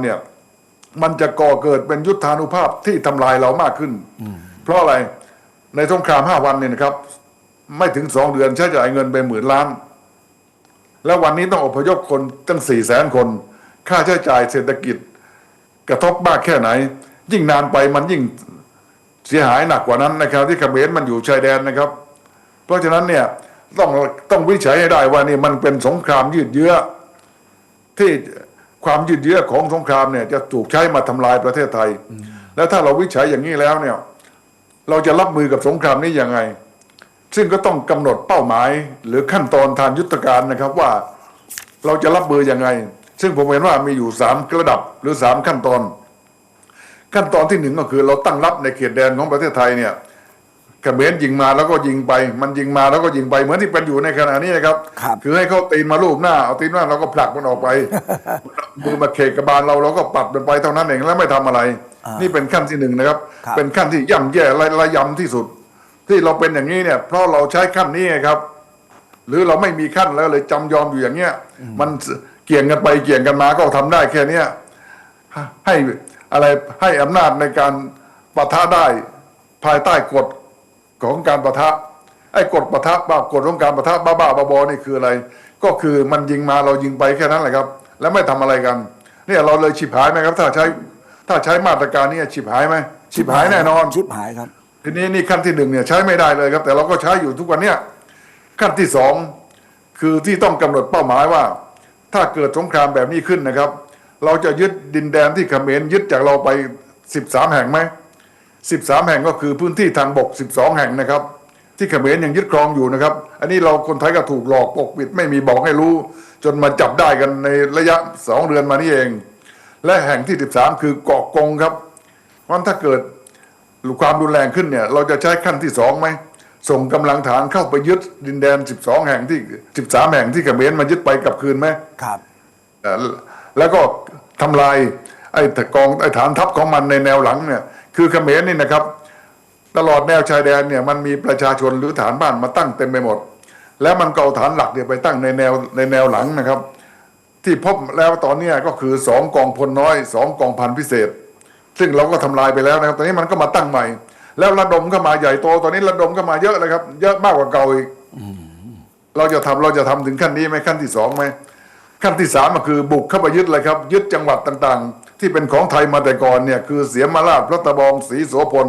เนี่ยมันจะก่อเกิดเป็นยุทธานุภาพที่ทำลายเรามากขึ้น เพราะอะไรในสงครามห้าวันเนี่ยนะครับ ไม่ถึงสองเดือนใช้จ่ายเงินไปหมื่นล้าน แล้ววันนี้ต้องอพยพคนตั้งสี่แสนคน ค่าใช้จ่ายเศรษฐกิจ กระทบมากแค่ไหน ยิ่งนานไปมันยิ่งเสียหายหนักกว่านั้นนะครับ ที่เขมรมันอยู่ชายแดนนะครับ เพราะฉะนั้นเนี่ยต้องต้องวิจัยให้ได้ว่านี่มันเป็นสงครามยืดเยื้อที่ ความยืดเยื้อของสงครามเนี่ยจะถูกใช้มาทำลายประเทศไทย แล้วถ้าเราวิจัยอย่างนี้แล้วเนี่ยเราจะรับมือกับสงครามนี้ยังไง ซึ่งก็ต้องกำหนดเป้าหมาย หรือขั้นตอนทางยุทธการนะครับว่าเราจะรับมือยังไง ซึ่งผมเห็นว่ามีอยู่สามระดับหรือสามขั้นตอน ขั้นตอนที่หนึ่งก็คือเราตั้งรับในเขตแดนของประเทศไทยเนี่ย เขมรยิงมาแล้วก็ยิงไป มันยิงมาแล้วก็ยิงไปเหมือนที่เป็นอยู่ในขณะนี้นะครับครับคือให้เขาตีนมาลูบหน้าเอาตีนมาเราก็ผลักมันออกไปมือมาเขกกระบาลเราเราก็ปัดมันไปเท่านั้นเองแล้วไม่ทำอะไร นี่เป็นขั้นที่หนึ่งนะครับครับเป็นขั้นที่ย่ำแย่ระระยำที่สุด ที่เราเป็นอย่างนี้เนี่ย เพราะเราใช้ขั้นนี้ไงครับ หรือเราไม่มีขั้นแล้วเลยจำยอมอยู่อย่างเงี้ยมันเกี่ยงกันไปเกี่ยงกันมาก็ทำได้แค่เนี้ยให้อะไรให้อำนาจในการปะทะได้ภายใต้กฎ ของการปะทะไอ้กฎปะทะบ้ากฎของการปะทะบ้าๆบอๆนี่คืออะไร ก็คือมันยิงมาเรายิงไปแค่นั้นแหละครับ แล้วไม่ทำอะไรกัน เนี่ยเราเลยฉิบหายไหมครับ ถ้าใช้ถ้าใช้มาตรการนี้ฉิบหายไหมฉิบหายแน่นอนชิบหายครับ ทีนี้นี่ขั้นที่หนึ่งเนี่ยใช้ไม่ได้เลยครับ แต่เราก็ใช้อยู่ทุกวันเนี้ยขั้นที่สองคือที่ต้องกำหนดเป้าหมายว่า ถ้าเกิดสงครามแบบนี้ขึ้นนะครับ เราจะยึดดินแดนที่เขมรยึดจากเราไปสิบสามแห่งไหม สิบสามแห่งก็คือพื้นที่ทางบกสิบสองแห่งนะครับ ที่เขมรยังยึดครองอยู่นะครับ อันนี้เราคนไทยก็ถูกหลอกปกปิดไม่มีบอกให้รู้ จนมาจับได้กันในระยะสองเดือนมานี่เอง และแห่งที่สิบสามคือเกาะกงครับเพราะฉะนั้นถ้าเกิดความรุนแรงขึ้นเนี่ย เราจะใช้ขั้นที่สองไหมส่งกำลังฐานเข้าไปยึดดินแดน 12 แห่งที่ 13 แห่งที่เขมรมันยึดไปกลับคืนไหมครับเอ่อแล้วก็ทำลายไอ้กองไอ้ฐานทัพของมันในแนวหลังเนี่ย คือเขมรนี่นะครับ ตลอดแนวชายแดนเนี่ยมันมีประชาชนหรือฐานบ้านมาตั้งเต็มไปหมด แล้วมันก็เอาฐานหลักเนี่ยไปตั้งในแนวในแนวหลังนะครับ ที่พบแล้วตอนนี้ก็คือสองกองพลน้อยสองกองพันพิเศษ ซึ่งเราก็ทำลายไปแล้วนะครับตอนนี้มันก็มาตั้งใหม่ แล้วระดมเข้ามาใหญ่โตตอนนี้ระดมเข้ามาเยอะเลยครับ เยอะมากกว่าเก่าอีกเราจะทำเราจะทำถึงขั้นนี้ไหมขั้นที่สองไหมขั้นที่สามก็คือบุกเข้าไปยึดเลยครับ ยึดจังหวัดต่างๆ ที่เป็นของไทยมาแต่ก่อนเนี่ยคือเสียมาราชพระตะบองศรีโสพล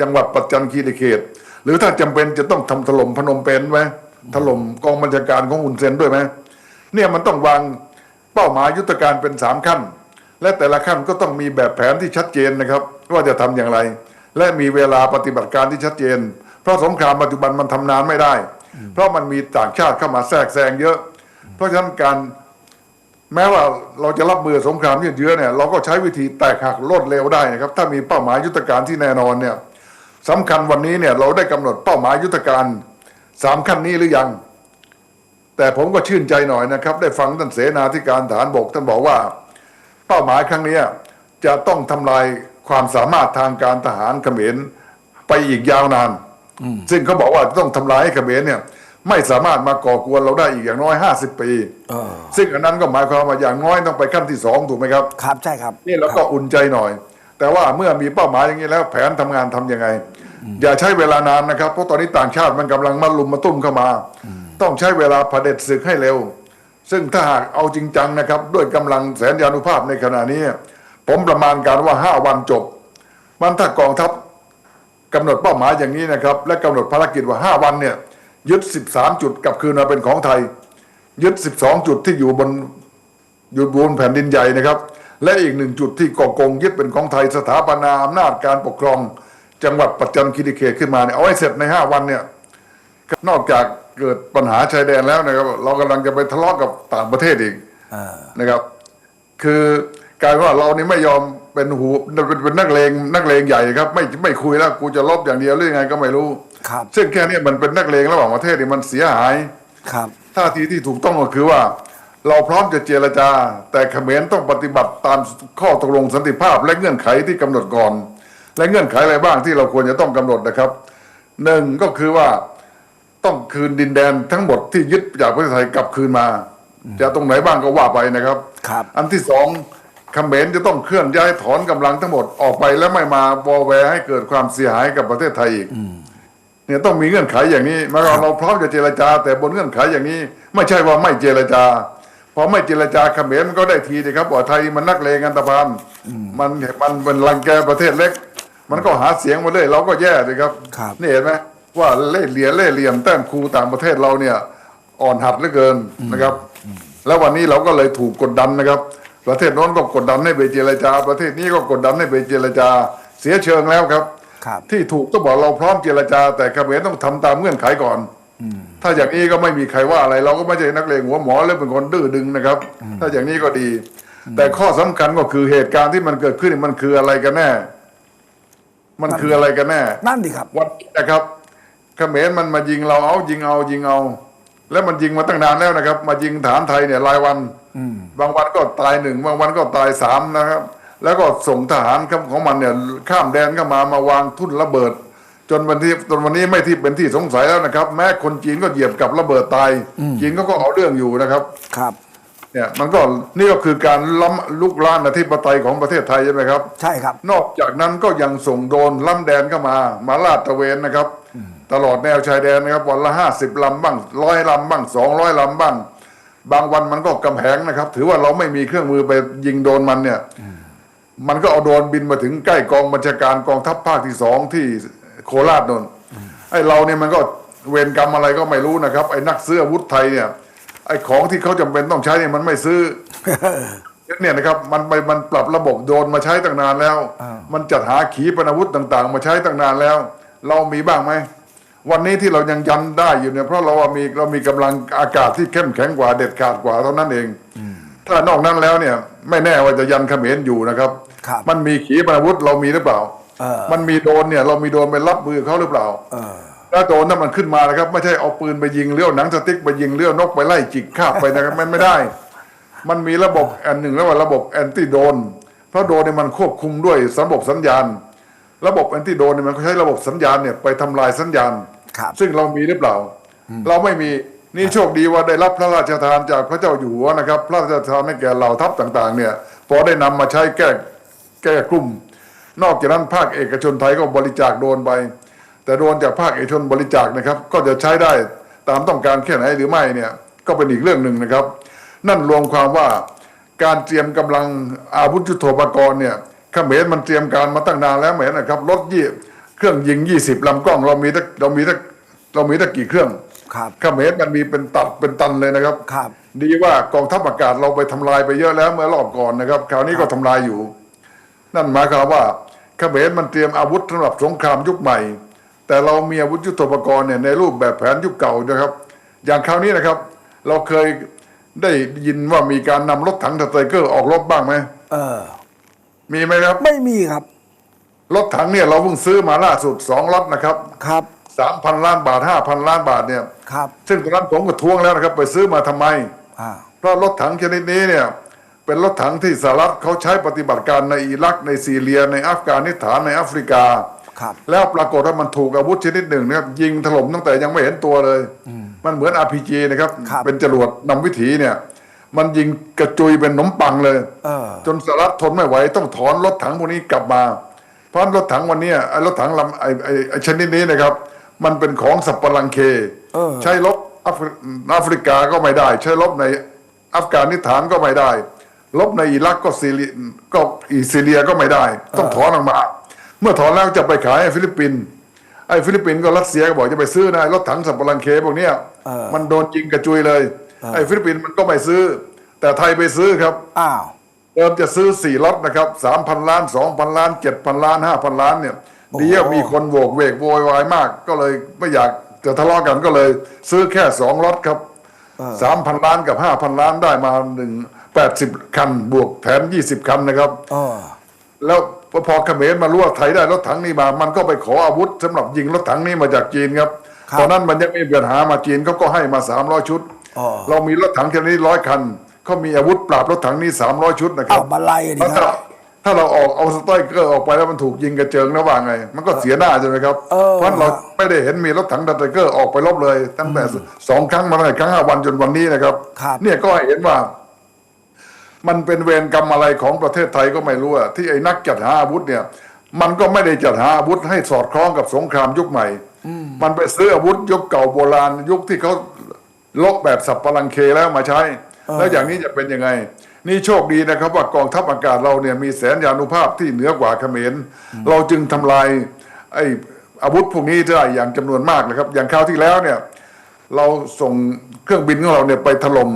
จังหวัดปัจจันคีรีเขต หรือถ้าจำเป็นจะต้องทำถล่มพนมเปญไหมถล่มกองบัญชาการของอุนเซนด้วยไหมเนี่ยมันต้องวางเป้าหมายยุทธการเป็นสามขั้น และแต่ละขั้นก็ต้องมีแบบแผนที่ชัดเจนนะครับว่าจะทำอย่างไร และมีเวลาปฏิบัติการที่ชัดเจน เพราะสงครามปัจจุบันมันทำนานไม่ได้ เพราะมันมีต่างชาติเข้ามาแทรกแซงเยอะ เพราะฉะนั้นการ แม้ว่าเราจะรับมือสงครามยืดเยื้อเนี่ยเราก็ใช้วิธีแตกหักรวดเร็วได้นะครับ ถ้ามีเป้าหมายยุทธการที่แน่นอนเนี่ยสำคัญวันนี้เนี่ยเราได้กำหนดเป้าหมายยุทธการสามขั้นนี้หรือยัง แต่ผมก็ชื่นใจหน่อยนะครับ ได้ฟังท่านเสนาธิการฐานบกท่านบอกว่า เป้าหมายครั้งเนี้ยจะต้องทำลายความสามารถทางการทหารเขมรไปอีกยาวนาน ซึ่งเขาบอกว่าต้องทำลายให้เขมรเนี่ย ไม่สามารถมาก่อกวนเราได้อีกอย่างน้อยห้าสิบปีเออซึ่งอันนั้นก็หมายความว่าอย่างน้อยต้องไปขั้นที่สองถูกไหมครับ ครับใช่ครับ นี่เราก็อุ่นใจหน่อย แต่ว่าเมื่อมีเป้าหมายอย่างนี้แล้วแผนทำงานทำยังไง อย่าใช้เวลานานนะครับ เพราะตอนนี้ต่างชาติมันกำลังมาลุมมาตุ้มเข้ามา ต้องใช้เวลาเผด็จศึกให้เร็ว ซึ่งถ้าหากเอาจริงจังนะครับ ด้วยกำลังแสนยานุภาพในขณะนี้ ผมประมาณการว่าห้าวันจบ มันถ้ากองทัพกำหนดเป้าหมายอย่างนี้นะครับ และกำหนดภารกิจว่าห้าวันเนี่ย ยึดสิบสามจุดกลับคืนมาเป็นของไทย ยึดสิบสองจุดที่อยู่บนอยู่บนแผ่นดินใหญ่นะครับ และอีกหนึ่งจุดที่ก่อกงยึดเป็นของไทยสถาปนาอำนาจการปกครอง จังหวัดปัจจันคีรีเขตขึ้นมาเนี่ยเอาให้เสร็จในห้าวันเนี่ยนอกจากเกิดปัญหาชายแดนแล้วนะครับ เรากำลังจะไปทะเลาะกับต่างประเทศอีกเออนะครับ คือกลายว่าเรานี่ไม่ยอมเป็นหูเป็นเป็นนักเลงนักเลงใหญ่ครับ ไม่ไม่คุยแล้วกูจะลบอย่างเดียวหรือยังไงก็ไม่รู้ ครับซึ่งแค่เนี้มันเป็นนักเลงระหว่างประเทศนี่มันเสียหายครับท่าทีที่ถูกต้องก็คือว่า เราพร้อมจะเจรจา แต่เขมรต้องปฏิบัติตามข้อตกลงสันติภาพ และเงื่อนไขที่กำหนดก่อน และเงื่อนไขอะไรบ้างที่เราควรจะต้องกำหนดนะครับหนึ่งก็คือว่าต้องคืนดินแดนทั้งหมดที่ยึดจากประเทศไทยกลับคืนมา จะตรงไหนบ้างก็ว่าไปนะครับครับอันที่สองเขมรจะต้องเคลื่อนย้ายถอนกำลังทั้งหมดออกไปแล้วไม่มาวอแวร์ให้เกิดความเสียหายกับประเทศไทยอีก เนี่ยต้องมีเงื่อนไขอย่างนี้แม้เราเราพร้อมจะเจรจา แต่บนเงื่อนไขอย่างนี้ ไม่ใช่ว่าไม่เจรจาพอไม่เจรจาเขมรมันก็ได้ทีนะครับว่าไทยมันนักเลงอันตพานมันมันเป็นรังแกประเทศเล็ก มันก็หาเสียงมาเลยเราก็แย่เลยครับครับนี่เห็นไหมว่าเล่ห์เหลี่ยเล่ห์เหลี่ยมแต้มครูต่างประเทศเราเนี่ย อ่อนหัดเหลือเกินนะครับ แล้ววันนี้เราก็เลยถูกกดดันนะครับ ประเทศโน้นก็กดดันให้ไปเจรจา ประเทศนี้ก็กดดันให้ไปเจรจา เสียเชิงแล้วครับครับ ที่ถูกก็บอกเราพร้อมเจรจา แต่เขมรต้องทำตามเงื่อนไขก่อนถ้าอย่างนี้ก็ไม่มีใครว่าอะไร เราก็ไม่ใช่นักเลงหัวหมอแล้วเป็นคนดื้อดึงนะครับ ถ้าอย่างนี้ก็ดี แต่ข้อสำคัญก็คือเหตุการณ์ที่มันเกิดขึ้นมันคืออะไรกันแน่ มันคืออะไรกันแน่นั่นดิครับวันนี้นะครับเขมรมันมายิงเราเอายิงเอายิงเอา แล้วมันยิงมาตั้งนานแล้วนะครับ มายิงฐานไทยเนี่ยรายวันบางวันก็ตายหนึ่งบางวันก็ตายสามนะครับ แล้วก็ส่งทหารของมันเนี่ยข้ามแดนเข้ามามาวางทุ่นระเบิด จนวันที่จนวันนี้ไม่ที่เป็นที่สงสัยแล้วนะครับ แม้คนจีนก็เหยียบกับระเบิดตายจีนก็ก็เอาเรื่องอยู่นะครับครับเนี่ยมันก็นี่ก็คือการล้ำลุกล้านอธิปไตยของประเทศไทยใช่ไหมครับ ใช่ครับ นอกจากนั้นก็ยังส่งโดรนล้ำแดนเข้ามา มาลาดตระเวนนะครับ ตลอดแนวชายแดนนะครับวันละห้าสิบลำบ้างร้อยลำบ้างสองร้อยลำบ้าง บางวันมันก็กำแพงนะครับ ถือว่าเราไม่มีเครื่องมือไปยิงโดรนมันเนี่ย มันก็เอาโดรนบินมาถึงใกล้กองบัญชาการกองทัพภาคที่สองที่โคราชนนไอ้เราเนี่ยมันก็เวรกรรมอะไรก็ไม่รู้นะครับ ไอ้นักซื้ออาวุธไทยเนี่ยไอ้ของที่เขาจำเป็นต้องใช้เนี่ยมันไม่ซื้อเนี่ยนะครับมันไปมันปรับระบบโดรนมาใช้ตั้งนานแล้ว มันจัดหาขีปนาวุธต่าง ๆ มาใช้ตั้งนานแล้ว เรามีบ้างไหมวันนี้ที่เรายังยันได้อยู่เนี่ยเพราะเราว่ามีเรามีกำลังอากาศที่เข้มแข็งกว่าเด็ดขาดกว่าเท่านั้นเอง ถ้านอกนั้นแล้วเนี่ย ไม่แน่ว่าจะยันเขมรอยู่นะครับครับ มันมีขีปนาวุธเรามีหรือเปล่าเออมันมีโดรนเนี่ย เรามีโดรนไปรับมือเขาหรือเปล่าเออถ้าโดรนนั้นมันขึ้นมานะครับ ไม่ใช่เอาปืนไปยิงเลี้ยวหนังสติ๊กไปยิงเลี้ยวนกไปไล่จิกคาบไปนะครับมันไม่ได้ มันมีระบบอันหนึ่งแล้วว่าระบบแอนตี้โดรนเพราะโดรนเนี่ยมันควบคุมด้วยระบบสัญญาณ ระบบแอนตี้โดรนเนี่ยมันก็ใช้ระบบสัญญาณเนี่ยไปทำลายสัญญาณครับซึ่งเรามีหรือเปล่า เราไม่มีนี่โชคดีว่าได้รับพระราชทานจากพระเจ้าอยู่หัวนะครับ พระราชทานให้แก่เหล่าทัพต่าง ๆ เนี่ยพอได้นำมาใช้แก้ แก้กลุ่ม นอกจากนั้นภาคเอกชนไทยก็บริจาคโดรนไป แต่โดรนจากภาคเอกชนบริจาคนะครับ ก็จะใช้ได้ตามต้องการแค่ไหนหรือไม่เนี่ยก็เป็นอีกเรื่องหนึ่งนะครับ นั่นรวมความว่าการเตรียมกำลังอาวุธยุทโธปกรณ์เนี่ยเขมรมันเตรียมการมาตั้งนานแล้วเหมือนนะครับรถยี่เครื่องยิงยี่สิบลำกล้องเรามีตั้งเรามีตั้งเรามีตั้งกี่เครื่องครับเขมรมันมีเป็นตัดเป็นตันเลยนะครับครับ ดีว่ากองทัพอากาศเราไปทำลายไปเยอะแล้วเมื่อรอบก่อนนะครับ คราวนี้ก็ทำลายอยู่ นั่นหมายความว่าเขมรมันเตรียมอาวุธสำหรับสงครามยุคใหม่ แต่เรามีอาวุธยุทโธปกรณ์เนี่ยในรูปแบบแผนยุคเก่านะครับ อย่างคราวนี้นะครับ เราเคยได้ยินว่ามีการนำรถถังสไตรเกอร์ออกรบบ้างไหมเออ มีไหมครับ ไม่มีครับ รถถังเนี่ยเราเพิ่งซื้อมาล่าสุดสองรถนะครับ ครับสามพันล้านบาทห้าพันล้านบาทเนี่ย ครับ ซึ่งตอนนั้นผมก็ทวงแล้วนะครับ ไปซื้อมาทำไมอ่าเพราะรถถังชนิดนี้เนี่ย เป็นรถถังที่สหรัฐเขาใช้ปฏิบัติการในอิรักในซีเรีย ในอัฟกานิสถานในแอฟริกาครับแล้วปรากฏว่ามันถูกอาวุธชนิดหนึ่งนะครับยิงถล่มตั้งแต่ยังไม่เห็นตัวเลย มันเหมือน RPG นะครับครับเป็นจรวดนำวิถีเนี่ยมันยิงกระจุยเป็นหนมปังเลยเออจนสหรัฐทนไม่ไหวต้องถอนรถถังพวกนี้กลับมา เพราะรถถังวันเนี้ยไอ้รถถังลำไอ้ไอ้ไอ้ชนิดนี้นะครับ มันเป็นของสับปะรังเคเออใช้รบอัฟริแอฟริกาก็ไม่ได้ ใช้รบในอัฟกานิสถานก็ไม่ได้ รบในอิรักก็ซีเรียก็อีซีเรียก็ไม่ได้ ต้องถอนออกมา เมื่อถอนแล้วจะไปขายให้ฟิลิปปินส์ไอ้ฟิลิปปินส์ก็รัสเซียก็บอกจะไปซื้อนะรถถังสับปะรังเคพวกเนี้ยเออมันโดนยิงกระจุยเลย ไอ้ฟิลิปปินส์มันก็ไม่ซื้อ แต่ไทยไปซื้อครับอ้าวเดิมจะซื้อสี่ล็อตนะครับสามพันล้านสองพันล้านเจ็ดพันล้านห้าพันล้านเนี่ยโอ้โหดีว่ามีคนโวกเวกโวยวายมาก ก็เลยไม่อยากจะทะเลาะกันก็เลย ซื้อแค่สองล็อตครับสามพันล้านกับห้าพันล้านได้มาหนึ่ง แปดสิบคันบวกแถมยี่สิบคันนะครับเออแล้วพอเขมรมารู้ว่าไทยได้รถถังนี้มา มันก็ไปขออาวุธสำหรับยิงรถถังนี้มาจากจีนครับครับตอนนั้นมันยังไม่มีปัญหามาจีนเขาก็ให้มาสามร้อยชุดอ๋อเรามีรถถังชนิดนี้ร้อยคันเขามีอาวุธปราบรถถังนี้สามร้อยชุดนะครัเอาบบันไลดิถ้าครัเราบถ้าเราออกเอาสไตรเกอร์ออกไปแล้วมันถูกยิงกระเจิงแล้วว่าไง มันก็เสียหน้าใช่ไหมครับเออเพราะเราไม่ได้เห็นมีรถถังสไตรเกอร์ออกไปรบเลย ตั้งแต่สองครั้งมาตั้งแต่ครั้งห้าวันจนวันนี้นะครับครับเนี่ยก็ให้เห็นว่า มันเป็นเวรกรรมอะไรของประเทศไทยก็ไม่รู้อะที่ไอ้นักจัดหาอาวุธเนี่ยมันก็ไม่ได้จัดหาอาวุธให้สอดคล้องกับสงครามยุคใหม่ มันไปซื้ออาวุธยุคเก่าโบราณ ยุคที่เขาลบแบบสับปะรังเคแล้วมาใช้ แล้วอย่างนี้จะเป็นยังไง นี่โชคดีนะครับว่ากองทัพอากาศเราเนี่ยมีแสนยานุภาพที่เหนือกว่าเขมร เราจึงทำลายไอ้อาวุธพวกนี้ได้อย่างจำนวนมากนะครับ อย่างคราวที่แล้วเนี่ยเราส่งเครื่องบินของเราเนี่ยไปถล่ม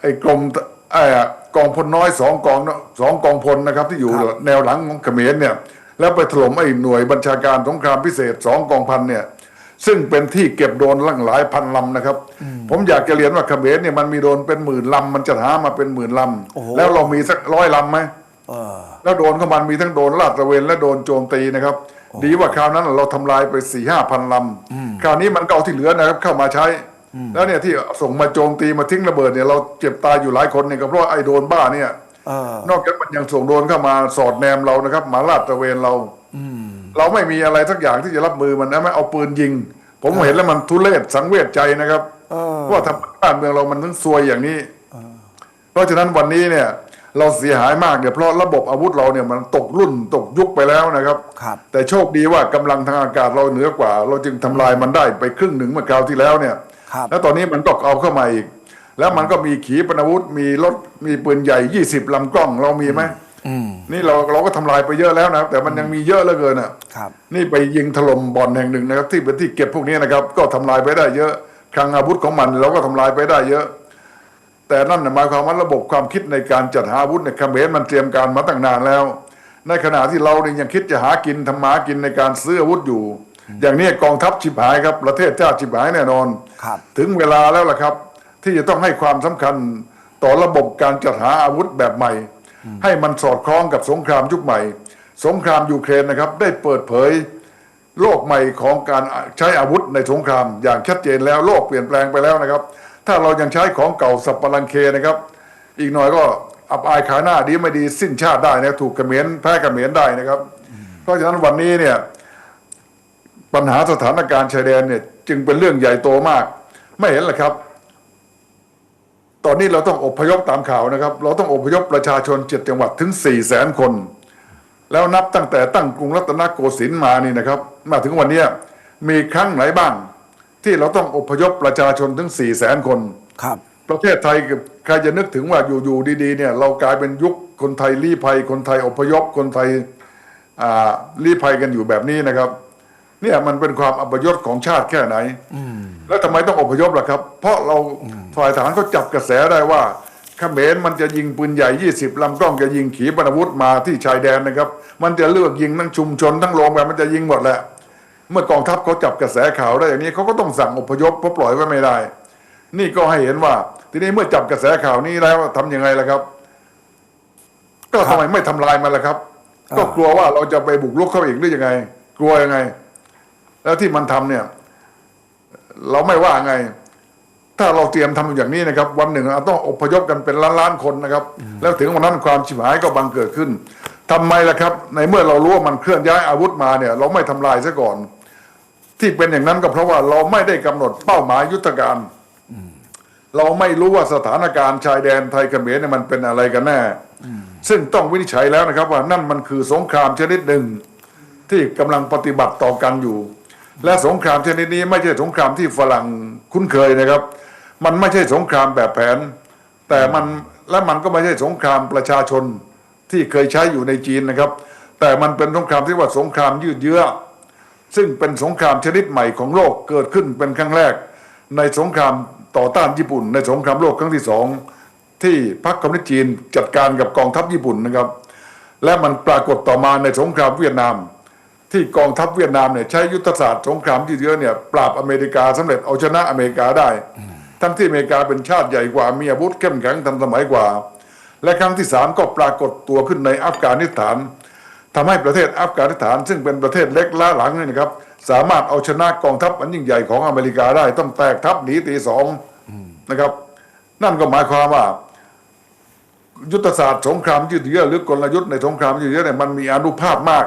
ไอ้กรมไอ้ กองพลน้อยสองกองสองกองพลนะครับ ที่อยู่แนวหลังของเขมรเนี่ยแล้วไปถล่มไอ้หน่วยบัญชาการสงครามพิเศษสองกองพันเนี่ยซึ่งเป็นที่เก็บโดรนหลังหลายพันลำนะครับ ผมอยากจะเรียนว่าเขมรเนี่ยมันมีโดรนเป็นหมื่นลำมันจะหามาเป็นหมื่นลโอ้โหำแล้วเรามีสักร้อยลำไหมเออแล้วโดรนของมันมีทั้งโดรนลาดตระเวนและโดรนโจมตีนะครับ ดีว่าคราวนั้นเราทำลายไปสี่ห้าพันลำคราวนี้มันก็เอาที่เหลือนะครับเข้ามาใช้ แล้วเนี่ยที่ส่งมาโจมตีมาทิ้งระเบิดเนี่ยเราเจ็บตายอยู่หลายคนเนี่ยก็เพราะไอ้โดรนบ้าเนี่ยเออนอกจากมันยังส่งโดรนเข้ามาสอดแนมเรานะครับมาลาดตระเวนเราเราไม่มีอะไรสักอย่างที่จะรับมือมันนะไม่เอาปืนยิง ผมเห็นแล้วมันทุเรศสังเวชใจนะครับเออว่าทำบ้านเมืองเรามันถึงซวยอย่างนี้เพราะฉะนั้นวันนี้เนี่ย เราเสียหายมากเนี่ยเพราะระบบอาวุธเราเนี่ยมันตกรุ่นตกยุคไปแล้วนะครับครับแต่โชคดีว่ากำลังทางอากาศเราเหนือกว่า เราจึงทำลายมันได้ไปครึ่งหนึ่งเมื่อคราวที่แล้วเนี่ยครับ แล้วตอนนี้มันก็เอาเข้ามาอีก แล้วมันก็มีขีปนาวุธ มีรถมีปืนใหญ่ยี่สิบลำกล้องเรามีไหมอืมนี่เราเราก็ทำลายไปเยอะแล้วนะครับแต่มันยังมีเยอะเหลือเกินอะครับนี่ไปยิงถล่มบ่อนแห่งหนึ่งนะครับที่เป็นที่เก็บพวกนี้นะครับ ก็ทำลายไปได้เยอะคลังอาวุธของมันเราก็ทำลายไปได้เยอะ แต่นั่นน่ะหมายความว่าระบบความคิดในการจัดหาอาวุธในยเขมรมันเตรียมการมาตั้งนานแล้ว ในขณะที่เราเนี่ยยังคิดจะหากินทำมาหากินในการซื้ออาวุธอยู่ อย่างนี้กองทัพฉิบหายครับประเทศชาติฉิบหายแน่นอนครับถึงเวลาแล้วล่ะครับ ที่จะต้องให้ความสำคัญต่อระบบการจัดหาอาวุธแบบใหม่ ให้มันสอดคล้องกับสงครามยุคใหม่ สงครามยูเครนนะครับ ได้เปิดเผย โลกใหม่ของการใช้อาวุธในสงคราม อย่างชัดเจนแล้วโลกเปลี่ยนแปลงไปแล้วนะครับ ถ้าเรายังใช้ของเก่าสับปะรังเคนะครับ อีกหน่อยก็อับอายขายหน้าดีไม่ดีสิ้นชาติได้นะถูกเขมรแพ้เขมรได้นะครับ เพราะฉะนั้นวันนี้เนี่ย ปัญหาสถานการณ์ชายแดนเนี่ยจึงเป็นเรื่องใหญ่โตมาก ไม่เห็นเหรอครับ ตอนนี้เราต้องอพยพตามข่าวนะครับ เราต้องอพยพประชาชนเจ็ดจังหวัดถึงสี่แสนคน แล้วนับตั้งแต่ตั้งกรุงรัตนโกสินทร์มานี่นะครับ มาถึงวันเนี้ยมีครั้งไหนบ้าง ที่เราต้องอพยพประชาชนถึงสี่แสนคนครับประเทศไทยกับใครจะนึกถึงว่าอยู่ๆดีๆเนี่ยเรากลายเป็นยุคคนไทยลี้ภัย คนไทยอพยพคนไทยอ่าลี้ภัยกันอยู่แบบนี้นะครับ เนี่ยมันเป็นความอัปยศของชาติแค่ไหนแล้วทำไมต้องอพยพล่ะครับ เพราะเราฝ่ายทหารเขาจับกระแสได้ว่าเขมรมันจะยิงปืนใหญ่ยี่สิบลำกล้องจะยิงขีปนาวุธมาที่ชายแดนนะครับ มันจะเลือกยิงทั้งชุมชนทั้งโรงแบบมันจะยิงหมดแหละ เมื่อกองทัพเขาจับกระแสข่าวได้อย่างนี้เขาก็ต้องสั่งอพยพเพราะปล่อยไว้ไม่ได้ นี่ก็ให้เห็นว่า ทีนี้เมื่อจับกระแสข่าวนี้แล้วทำยังไงล่ะครับ ก็ทำไมไม่ทำลายมันล่ะครับอ่าก็กลัวว่าเราจะไปบุกรุกเขาอีกหรือยังไง กลัวยังไง แล้วที่มันทำเนี่ย เราไม่ว่าไง ถ้าเราเตรียมทำอย่างนี้นะครับ วันหนึ่งเราต้องอพยพกันเป็นล้านล้านๆคนนะครับ แล้วถึงวันนั้นความฉิบหายก็บังเกิดขึ้นทำไมล่ะครับ ในเมื่อเรารู้ว่ามันเคลื่อนย้ายอาวุธมาเนี่ย เราไม่ทำลายซะก่อน ที่เป็นอย่างนั้นก็เพราะว่าเราไม่ได้กำหนดเป้าหมายยุทธการเราไม่รู้ว่าสถานการณ์ชายแดนไทยเขมรเนี่ยมันเป็นอะไรกันแน่ ซึ่งต้องวินิจฉัยแล้วนะครับว่านั่นมันคือสงครามชนิดหนึ่งที่กำลังปฏิบัติต่อกันอยู่ และสงครามชนิดนี้ไม่ใช่สงครามที่ฝรั่งคุ้นเคยนะครับ มันไม่ใช่สงครามแบบแผน แต่มันและมันก็ไม่ใช่สงครามประชาชนที่เคยใช้อยู่ในจีนนะครับ แต่มันเป็นสงครามที่ว่าสงครามยืดเยื้อ ซึ่งเป็นสงครามชนิดใหม่ของโลกเกิดขึ้นเป็นครั้งแรก ในสงครามต่อต้านญี่ปุ่น ในสงครามโลกครั้งที่สองที่พรรคคอมมิวนิสต์จีนจัดการกับกองทัพญี่ปุ่นนะครับ และมันปรากฏต่อมาในสงครามเวียดนาม ที่กองทัพเวียดนามเนี่ยใช้ยุทธศาสตร์สงครามยืดเยื้อเนี่ยปราบอเมริกาสำเร็จเอาชนะอเมริกาได้ ทั้งที่อเมริกาเป็นชาติใหญ่กว่ามีอาวุธเข้มแข็งทันสมัยกว่า และครั้งที่สามก็ปรากฏตัวขึ้นในอัฟกานิสถานทำให้ประเทศอัฟกานิสถาน ซึ่งเป็นประเทศเล็กล้าหลังนี่นะครับสามารถเอาชนะกองทัพอันยิ่งใหญ่ของอเมริกาได้ต้องแตกทัพหนีตีสองนะครับ นั่นก็หมายความว่า ยุทธศาสตร์สงครามยืดเยื้อหรือกลยุทธ์ในสงครามยืดเยื้อเนี่ยมันมีอนุภาพมาก